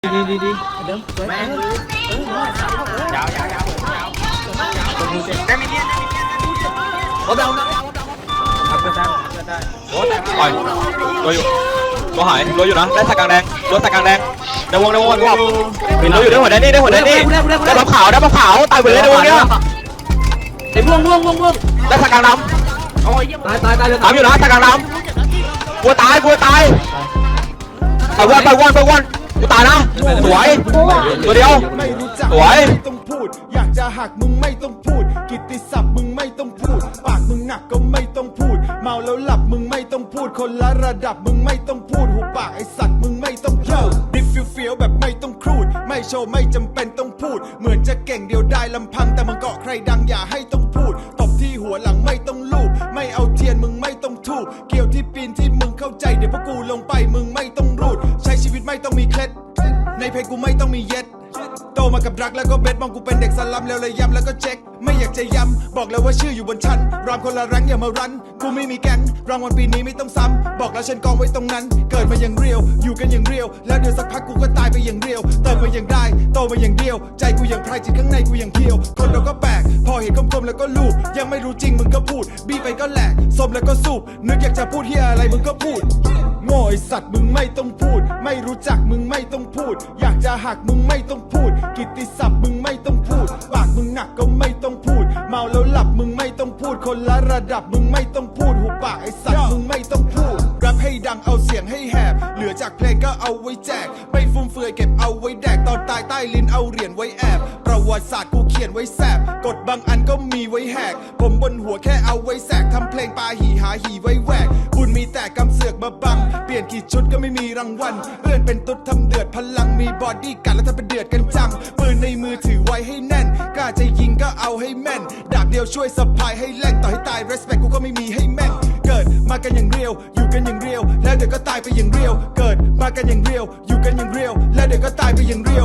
ดีดีดีเดิมสวยแม่งเลยเออยาวยาวยาวยาวได้ไม่เนียนได้ไม่เนียโอ้เบลนะอัพก็ได้อัพก็ได้โอ้แต่ปล่อยตัวอยู่ตัวหายตัวอยู่นะได้สักกลางแดงตัวสักกลางแดงในวงในวงรอบตัวอยู่ได้หัวแดนนี่ได้หัวแดนนี่ได้บัฟขาวได้บัฟขาวตายไปเลยในวงเนี้ยไอ้ม่วงม่วงม่วงม่วงได้สักกลางดโอ้ยเยี่ยมตายตายตายเลยตามอยู่นะสักกลางดำกลัวตายกลัวตายไปวันไปวันไปวันกูตายนะ วย ตัวเดียว สวย ไม่ต้องพูด อยากจะหักมึงไม่ต้องพูด กิตติศัพท์มึงไม่ต้องพูด ปากมึงหนักก็ไม่ต้องพูด เมาแล้วหลับมึงไม่ต้องพูด คนละระดับมึงไม่ต้องพูด หูปากไอสัตว์มึงไม่ต้องพูดดิฟฟิวเฟียวแบบไม่ต้องครูด ไม่โชว์ไม่จำเป็นต้องพูด เหมือนจะเก่งเดียวได้ลำพัง แต่มึงเกาะใครดังอย่าให้ต้องพูด ตบที่หัวหลังไม่ต้องลูบ ไม่เอาเทียนมึงไม่ต้องทูบเกี่ยวที่ปีนที่มึงเข้าใจเดี๋ยวพวกกูลงไปมึงไม่ต้องรูด ใช้ชีวิตไม่ต้องมีเคล็ด ในเพลงกูไม่ต้องมีเย็ด โตมากับรักแล้วก็เบ็ดมองกูเป็นเด็กสลัมแล้วเลยย้ำแล้วก็เช็ค ไม่อยากจะย้ำบอกแล้วว่าชื่ออยู่บนชั้นรามคนละรังอย่ามารันกูไม่มีแก๊งรางวัลปีนี้ไม่ต้องซ้ำบอกแล้วฉันกองไว้ตรงนั้น เกิดมาอย่างเรียว อยู่กันอย่างเรียว แล้วเดี๋ยวสักพักกูก็ตายไปอย่างเรียวเติมมาอย่างได้ โตมาอย่างเดียว ใจกูอย่างไพรจิตข้างในกูอย่างเพียว คนเราก็แปลกพอเห็นคมๆแล้วก็ลูบยังไม่รู้จริงมึงก็พูด บีไปก็แหลกสมแล้วก็สูบนึกอยากจะพูดเฮียอะไรมึงก็พูด โง่ไอสัตว์มึงไม่ต้องพูด ไม่รู้จักมึงไม่ต้องพูด อยากจะหักมึงไม่ต้องพูด กิตติศัพท์มึงไม่ต้องพูด ปากมึงหนักก็ไม่ต้องพูด เมาแล้วหลับมึงไม่ต้องพูด คนละระดับมึงไม่ต้องพูด หูปากไอสัตว์มึงไม่ต้องพูดแรปให้ดังเอาเสียงให้แหบ จากเพลงก็เอาไว้แจก ไม่ฟุ่มเฟือยเก็บเอาไว้แดก ตอนตายใต้ลิ้นเอาเหรียญไว้แอบ ประวัติศาสตร์กูเขียนไว้แสบ กฎบางอันก็มีไว้แหก ผมบนหัวแค่เอาไว้แสกทำเพลงปาหีหาหีไว้แหวก บุญมีแต่กำเสือกมาบัง เปลี่ยนกี่ชุดก็ไม่มีรางวัลเพื่อนเป็นตุ๊ดทำเดือดพลังมีบอดี้กันแล้วถ้าเป็นเดือดกันจังปืนในมือถือไว้ให้แน่นกล้าจะยิงก็เอาให้แม่น ดาบเดียวช่วยสะพายให้แล่งต่อให้ตาย respect กูก็ไม่มีให้แม่งเกิดมากันอย่างเรียว เรียวแล้วเดี๋ยวก็ตายไปอย่างเรียว เกิดมากันอย่างเรียว อยู่กันอย่างเรียว แล้วเดี๋ยวก็ตายไปอย่างเรียว